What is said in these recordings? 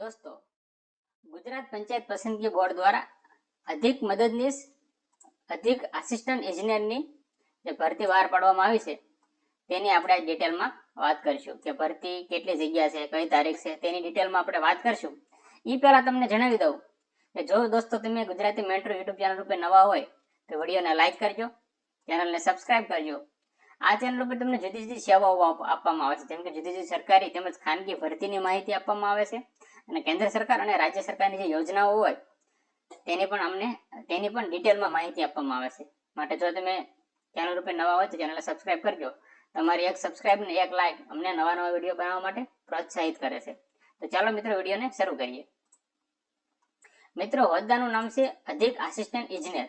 દોસ્તો, ગુજરાત પંચાયત પસંદગી બોર્ડ દ્વારા અધિક મદદનીશ, અધિક આસિસ્ટન્ટ એન્જિનિયરની જે ભરતી બહાર પાડવામાં આવી છે, તેની આપણે ડિટેલમાં વાત કરીશું કે ભરતી કેટલી જગ્યા છે, કઈ તારીખ છે, તેની ડિટેલમાં આપણે વાત કરીશું. એ પહેલાં તમને જણાવી દઉં કે જો દોસ્તો તમે ગુજરાતી મેન્ટ્રો યુટ્યુબ ચેનલ રૂપે નવા હોય તો વિડીયોને લાઇક કરજો ચેનલને સબસ્ક્રાઇબ કરજો આ ચેનલ ઉપર તમને જુદી જુદી સેવાઓ આપવામાં આવે છે. જેમ કે જુદી જુદી સરકારી તેમજ ખાનગી ભરતીની માહિતી આપવામાં આવે છે. અને કેન્દ્ર સરકાર અને રાજ્ય સરકારની જે યોજનાઓ હોય, તેની પણ અમને, તેની પણ ડિટેલમાં માહિતી આપવામાં આવે છે. માટે જો તમે ચેનલ ઉપર નવા હોય તો ચેનલને સબસ્ક્રાઇબ કરજો તમારી એક સબસ્ક્રાઇબ ને એક લાઇક અમને નવા નવા વીડિયો બનાવવા માટે પ્રોત્સાહિત કરે છે. તો ચાલો મિત્રો વિડીયોને શરૂ કરીએ. મિત્રો હોદ્દાનું નામ છે અધિક આસિસ્ટન્ટ ઇજનેર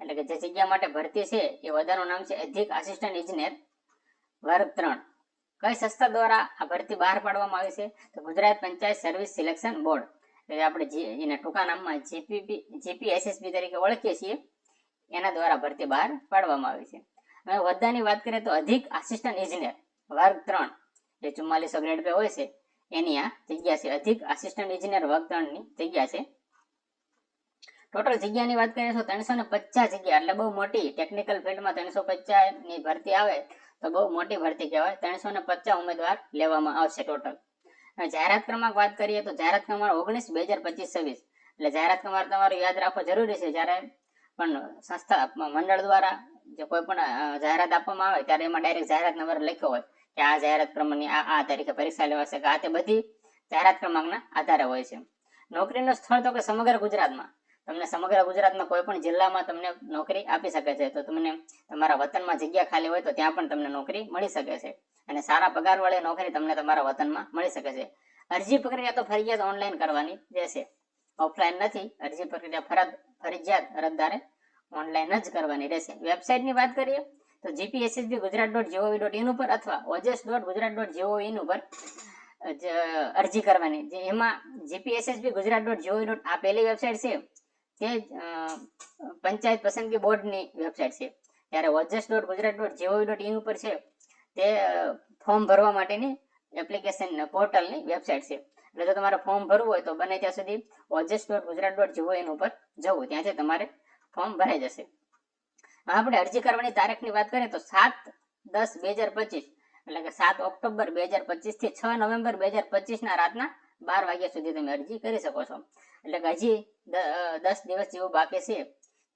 એટલે કે જે જગ્યા માટે ભરતી છે, એ હોદ્દાનું નામ છે અધિક આસિસ્ટન્ટ ઇજનેર વર્ગ ત્રણ. કઈ સંસ્થા દ્વારા આ ભરતી બહાર પાડવામાં આવી છે? તો Gujarat panchayat service selection board એટલે આપણે જે ટૂંકા નામમાં જીપીપી જીપીએસએસબી તરીકે ઓળખીએ છીએ. એના દ્વારા ભરતી બહાર પાડવામાં આવી છે. હવે હોદ્દાની વાત કરીએ તો અધિક આસિસ્ટન્ટ ઇજનેર વર્ગ ત્રણ. જે ચુમ્માલીસો ગ્રેડ પે હોય છે, એની આ જગ્યા છે અધિક આસિસ્ટન્ટ ઇજનેર વર્ગ ત્રણની જગ્યા છે. ટોટલ જગ્યાની વાત કરીએ તો ત્રણસો ને પચાસ જગ્યા, એટલે બહુ મોટી ટેકનિકલ ફિલ્ડમાં ત્રણસો પચાસની ભરતી આવે, તો બહુ મોટી ભરતી કહેવાય. ત્રણસો ને ઉમેદવાર લેવામાં આવશે ટોટલ જાહેરાત ક્રમાંક વાત કરીએ તો જાહેરાત ક્રમાંક ઓગણીસ, બે હજાર પચીસ, છવ્વીસ. એટલે જાહેરાત ક્રમાંક તમારું યાદ રાખવો જરૂરી છે. જ્યારે પણ સંસ્થા, મંડળ દ્વારા જે કોઈ પણ જાહેરાત આપવામાં આવે, ત્યારે એમાં ડાયરેક્ટ જાહેરાત નંબર લખ્યો હોય કે આ જાહેરાત ક્રમાંકની આ આ તારીખે પરીક્ષા લેવાશે. કે આ તે બધી જાહેરાત ક્રમાંકના આધારે હોય છે. નોકરીનું સ્થળ તો કે સમગ્ર ગુજરાતમાં. તમને સમગ્ર ગુજરાતમાં કોઈ પણ જિલ્લામાં તમને નોકરી આપી શકે છે, તો તમને તમારા વતનમાં જગ્યા ખાલી હોય તો ત્યાં પણ તમને નોકરી મળી શકે છે. અને સારા પગારવાળી નોકરી તમને તમારા વતનમાં મળી શકે છે. અરજી પ્રક્રિયા તો ફરજિયાત ઓનલાઈન કરવાની રહેશે ઓફલાઈન નથી, અરજી પ્રક્રિયા ફરજ, ફરજિયાત અરજદારે ઓનલાઈન જ કરવાની રહેશે. વેબસાઇટની વાત કરીએ, તો GPSSB Gujarat dot G O V dot in ઉપર અથવા OJAS dot Gujarat dot G O V in ઉપર અરજી કરવાની. એમાં GPSSB Gujarat dot G O V dot આ પહેલી વેબસાઇટ છે. તે પંચાયત પસંદગી બોર્ડની વેબસાઇટ છે. ત્યારે OJAS dot Gujarat dot G O V dot in ઉપર છે, તે ફોર્મ ભરવા માટેની એપ્લિકેશન પોર્ટલની વેબસાઇટ છે. એટલે જો તમારે ફોર્મ ભરવું હોય તો બને ત્યાં સુધી Ojas dot Gujarat dot gov in ઉપર જવું, ત્યાંથી તમારે ફોર્મ ભરાઈ જશે. આપણે અરજી કરવાની તારીખની વાત કરીએ તો સાત દસ બે હજાર પચીસ, એટલે કે સાત ઓક્ટોબર બે હજાર પચીસથી છ નવેમ્બર બે હજાર પચીસ ના રાતના બાર વાગ્યા સુધી તમે અરજી કરી શકો છો. એટલે કે હજી દસ દિવસ જેવું બાકી છે,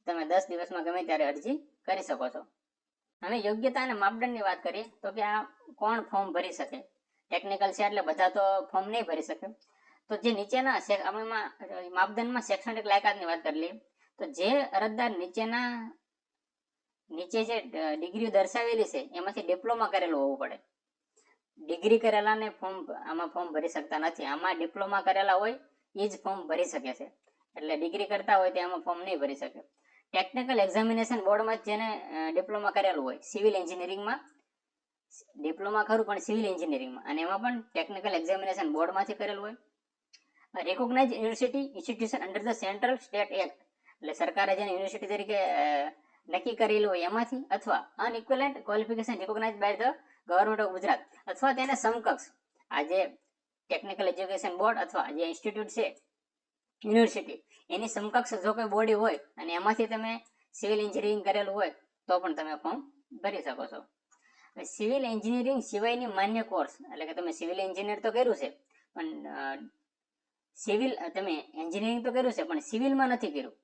તમે દસ દિવસમાં ગમે ત્યારે અરજી કરી શકો છો. હવે યોગ્યતા અને માપદંડની વાત કરીએ, તો કે આ કોણ ફોર્મ ભરી શકે? ટેકનિકલ છે એટલે બધા તો ફોર્મ નહીં ભરી શકે. તો જે નીચેના આપણે માપદંડમાં શૈક્ષણિક લાયકાતની વાત કરી લઈએ, તો જે અરજદાર નીચેના, નીચે જે ડિગ્રીઓ દર્શાવેલી છે, એમાંથી ડિપ્લોમા કરેલું હોવું પડે. ડિગ્રી કરેલાને ફોર્મ આમાં ફોર્મ ભરી શકતા નથી. આમાં ડિપ્લોમા કરેલા હોય એ જ ફોર્મ ભરી શકે છે. એટલે ડિગ્રી કરતા હોય તે આમાં ફોર્મ નહીં ભરી શકે. ટેકનિકલ એક્ઝામિનેશન બોર્ડમાં જેને ડિપ્લોમા કરેલું હોય સિવિલ એન્જિનિયરિંગમાં ડિપ્લોમા ખરું પણ સિવિલ એન્જિનિયરિંગમાં અને એમાં પણ ટેકનિકલ એક્ઝામિનેશન બોર્ડમાંથી કરેલું હોય. Recognise university institution under the central state act એટલે સરકારે જેને યુનિવર્સિટી તરીકે નક્કી કરેલું હોય એમાંથી અથવા an equivalent qualification recognise by the government of Gujarat અથવા તેને સમકક્ષ આ જે ટેકનિકલ એજ્યુકેશન બોર્ડ અથવા જે ઇન્સ્ટિટ્યૂટ છે યુનિવર્સિટી એની સમકક્ષ જો કોઈ બોડી હોય અને એમાંથી તમે સિવિલ એન્જિનિયરિંગ કરેલું હોય, તો પણ તમે ફોર્મ ભરી શકો છો. સિવિલ એન્જિનિયરિંગ સિવાયની માન્ય કોર્સ એટલે કે તમે સિવિલ એન્જિનિયર તો કર્યું છે, પણ સિવિલ તમે એન્જિનિયરિંગ તો કર્યું છે, પણ સિવિલમાં નથી કર્યું.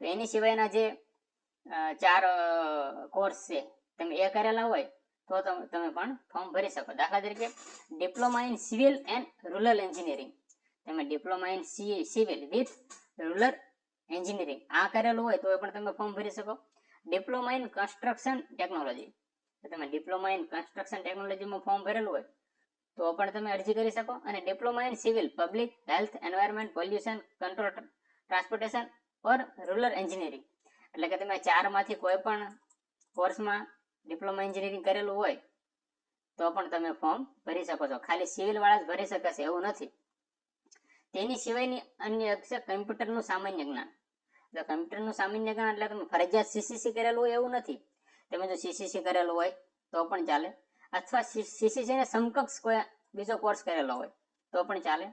તો એની સિવાયના જે ચાર કોર્સ છે, તમે એ કરેલા હોય તો તમે તમે પણ ફોર્મ ભરી શકો. દાખલા તરીકે diploma in civil and rural engineering તમે diploma in civil with rural engineering આ કરેલું હોય તો એ પણ તમે ફોર્મ ભરી શકો. ડિપ્લોમા ઇન કન્સ્ટ્રક્શન ટેકનોલોજી તમે ડિપ્લોમા ઇન કન્સ્ટ્રક્શન ટેકનોલોજીમાં ફોર્મ ભરેલું હોય તો પણ તમે અરજી કરી શકો. અને diploma in civil public health environment pollution control transportation or rural engineering એટલે કે તમે ચારમાંથી કોઈ પણ કોર્સમાં ડિપ્લોમા એન્જિનિયરિંગ કરેલું હોય તો પણ તમે ફોર્મ ભરી શકો છો ખાલી સિવિલ વાળા જ ભરી શકે છે એવું નથી તેની સિવાયની અન્ય છે કમ્પ્યુટરનું સામાન્ય જ્ઞાન એટલે કમ્પ્યુટરનું સામાન્ય જ્ઞાન એટલે તમે ફરજિયાત સીસીસી કરેલું હોય એવું નથી તમે જો સીસીસી કરેલું હોય તો પણ ચાલે અથવા સીસીસી ને સમકક્ષ કોઈ બીજો કોર્સ કરેલો હોય તો પણ ચાલે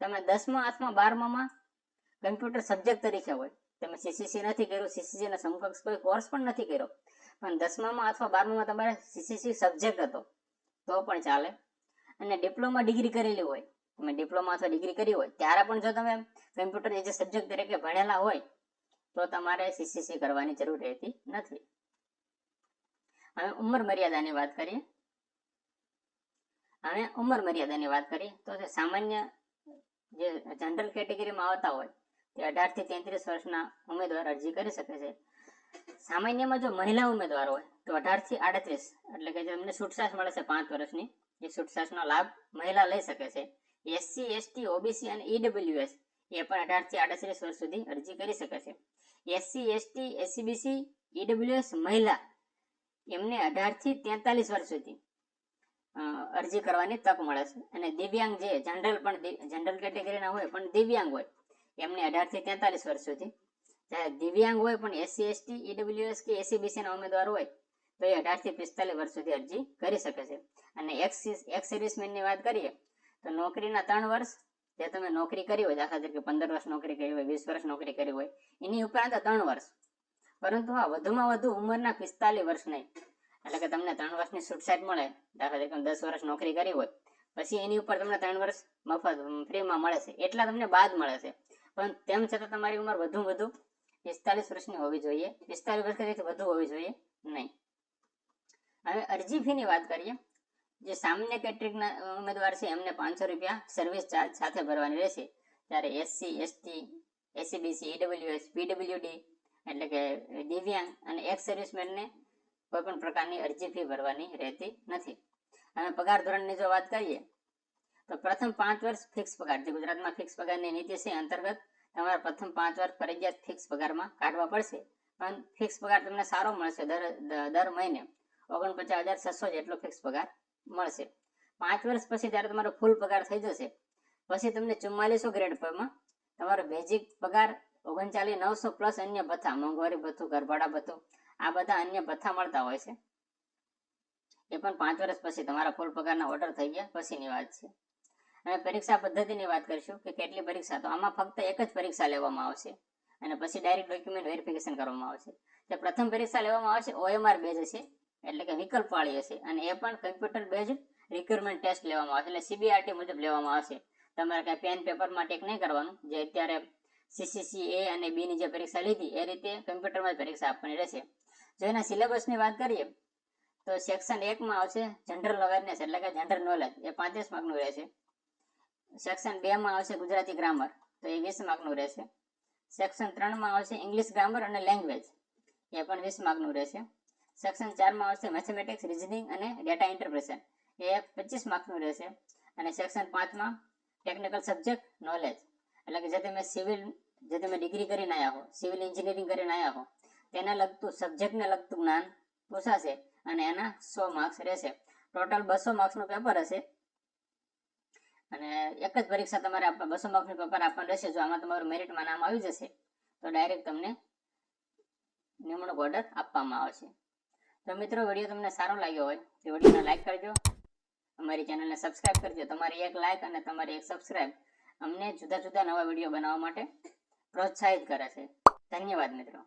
તમે દસમા આઠમા બારમામાં કમ્પ્યુટર સબ્જેક્ટ તરીકે હોય તમે સીસીસી નથી કર્યું સીસીસી ના સમકક્ષ કોઈ કોર્સ પણ નથી કર્યો પણ દસમામાં અથવા બારમામાં તમારે સીસીસી સબ્જેક્ટ હતો. તો પણ ચાલે. અને ડિપ્લોમા ડિગ્રી કરેલી હોય, તમે ડિપ્લોમા અથવા ડિગ્રી કરી હોય, ત્યારે પણ જો તમે કમ્પ્યુટર એજ એ સબ્જેક્ટ તરીકે ભણેલા હોય, તો તમારે સીસીસી કરવાની જરૂર રહેતી નથી. હવે ઉંમર મર્યાદાની વાત કરીએ. હવે ઉંમર મર્યાદાની વાત કરીએ, તો તે સામાન્ય જે જનરલ કેટેગરીમાં આવતા હોય, તે અઢારથી તેત્રીસ વર્ષના ઉમેદવાર અરજી કરી શકે છે. સામાન્યમાં જો મહિલા ઉમેદવાર હોય, તો અઢારથી આડત્રીસ, એટલે કે જેમને છૂટછાટ મળે છે પાંચ વર્ષની, એ છૂટછાટનો લાભ મહિલા લઈ શકે છે. એસસી, એસટી, ઓબીસી અને ઈડબ્લ્યુએસ એ પણ અઢારથી આડત્રીસ વર્ષ સુધી અરજી કરી શકે છે. એસસી, એસટી, એસસીબીસી, ઈડબ્લ્યુએસ મહિલા એમને અઢારથી તેતાલીસ વર્ષ સુધી અરજી કરવાની તક મળે છે. અને દિવ્યાંગ જે જનરલ પણ જનરલ કેટેગરીના હોય, પણ દિવ્યાંગ હોય, એમને અઢારથી તેતાલીસ વર્ષ સુધી દિવ્યાંગ હોય પણ એસસી, એસટી ઈડબ્લ્યુએસ કે એસીબીસી ઉમેદવાર હોય, તો એ અઢારથી પિસ્તાલીસ વર્ષ સુધી અરજી કરી શકે છે. અને એક્સ સર્વિસમેનની વાત કરીએ, તો નોકરીના ત્રણ વર્ષ, જે તમે નોકરી કરી હોય, દાખલા તરીકે પંદર વર્ષ નોકરી કરી હોય, વીસ વર્ષ નોકરી કરી હોય, એની ઉપરાંત ત્રણ વર્ષ. પરંતુ આ વધુમાં વધુ ઉંમરના પિસ્તાલીસ વર્ષ નહીં. એટલે કે તમને ત્રણ વર્ષની છૂટછાટ મળે, દાખલા તરીકે દસ વર્ષ નોકરી કરી હોય, પછી એની ઉપર તમને ત્રણ વર્ષ મફત ફ્રીમાં મળે છે. એટલા તમને બાદ મળે છે. પણ તેમ છતાં તમારી ઉંમર વધુ વધુ પિસ્તાલીસ વર્ષની હોવી જોઈએ. પિસ્તાલીસ વર્ષ કરી વધુ હોવી જોઈએ? નહીં. હવે અરજી ફીની વાત કરીએ. જે સામાન્ય કેટેગરીના ઉમેદવાર છે, એમને પાંચસો રૂપિયા સર્વિસ ચાર્જ સાથે ભરવાની રહેશે. જ્યારે SC ST SEBC EWS PWD એટલે કે દિવ્યાંગ અને એક્સ સર્વિસમેનને કોઈ પણ પ્રકારની અરજી ફી ભરવાની રહેતી નથી. હવે પગાર ધોરણની જો વાત કરીએ, તો પ્રથમ પાંચ વર્ષ ફિક્સ પગાર, જે ગુજરાતમાં ફિક્સ પગારની નીતિ છે, અંતર્ગત તમારે પ્રથમ પાંચ વર્ષ ફરજિયાત ફિક્સ પગારમાં કાઢવા પડશે. પણ ફિક્સ પગાર તમને સારો મળશે દર દર મહિને. ઓગણપચાસ હજાર છસો જેટલો ફિક્સ પગાર મળશે. પાંચ વર્ષ પછી ત્યારે તમારો ફૂલ પગાર થઈ જશે. પછી તમને ચુમ્માલીસો ગ્રેડ પરમાં તમારો બેઝિક પગાર ઓગણચાલીસ, નવસો પ્લસ અન્ય ભથ્થા, મોંઘવારી ભથ્થું, ઘરભાડા ભથ્થું, આ બધા અન્ય ભથ્થા મળતા હોય છે. એ પણ પાંચ વર્ષ પછી તમારા ફૂલ પગારના ઓર્ડર થઈ ગયા, પછીની વાત છે. હવે પરીક્ષા પદ્ધતિની વાત કરીશું કે કેટલી પરીક્ષા, તો આમાં ફક્ત એક જ પરીક્ષા લેવામાં આવશે અને પછી ડાયરેક્ટ ડોક્યુમેન્ટ વેરિફિકેશન કરવામાં આવશે. જે પ્રથમ પરીક્ષા લેવામાં આવશે, ઓએમઆર બેઝ હશે, એટલે કે વિકલ્પ વાળી હશે અને એ પણ કમ્પ્યુટર બેઝ રિક્રુટમેન્ટ ટેસ્ટ લેવામાં આવશે, એટલે સીબીઆરટી મુજબ લેવામાં આવશે. તમારે કાંઈ પેન પેપરમાં ટેક નહીં કરવાનું, જે અત્યારે સીસીસી એ અને બી ની જે પરીક્ષા લીધી, એ રીતે કમ્પ્યુટરમાં જ પરીક્ષા આપવાની રહેશે. જો એના સિલેબસની વાત કરીએ, તો સેક્શન એકમાં આવશે જનરલ અવેરનેસ એટલે કે જનરલ નોલેજ એ પાંત્રીસ માર્કનું રહેશે. સેક્શન બે માં આવશે ગુજરાતી ગ્રામર તો એ વીસ માર્કનું રહેશે. સેક્શન ત્રણમાં આવશે ઇંગ્લિશ ગ્રામર અને લેંગ્વેજ એ પણ વીસ માર્કનું રહેશે. સેક્શન ચારમાં આવશે મેથેમેટિક્સ રિઝનિંગ અને ડેટા ઇન્ટરપ્રેશન એ પચીસ માર્કનું રહેશે. અને સેક્શન પાંચમાં ટેકનિકલ સબ્જેક્ટ નોલેજ એટલે કે જે તમે સિવિલ જે તમે ડિગ્રી કરીને આવ્યા હો સિવિલ એન્જિનિયરિંગ કરીને આવ્યા હો, તેને લગતું સબ્જેક્ટને લગતું જ્ઞાન પૂછાશે અને એના સો માર્ક્સ રહેશે. ટોટલ બસો માર્ક્સનું પેપર હશે. અને એક જ પરીક્ષા તમારે આપવા બસો માર્કનું પેપર આપવાનું રહેશે. જો આમાં તમારું મેરિટમાં નામ આવી જશે, તો ડાયરેક્ટ તમને નિમણૂક ઓર્ડર આપવામાં આવશે. તો મિત્રો વીડિયો તમને સારો લાગ્યો હોય, તો વિડીયોને લાઇક કરજો. અમારી ચેનલને સબસ્ક્રાઇબ કરજો. તમારી એક લાઇક અને તમારી એક સબસ્ક્રાઇબ અમને જુદા જુદા નવા વીડિયો બનાવવા માટે પ્રોત્સાહિત કરે છે. ધન્યવાદ મિત્રો.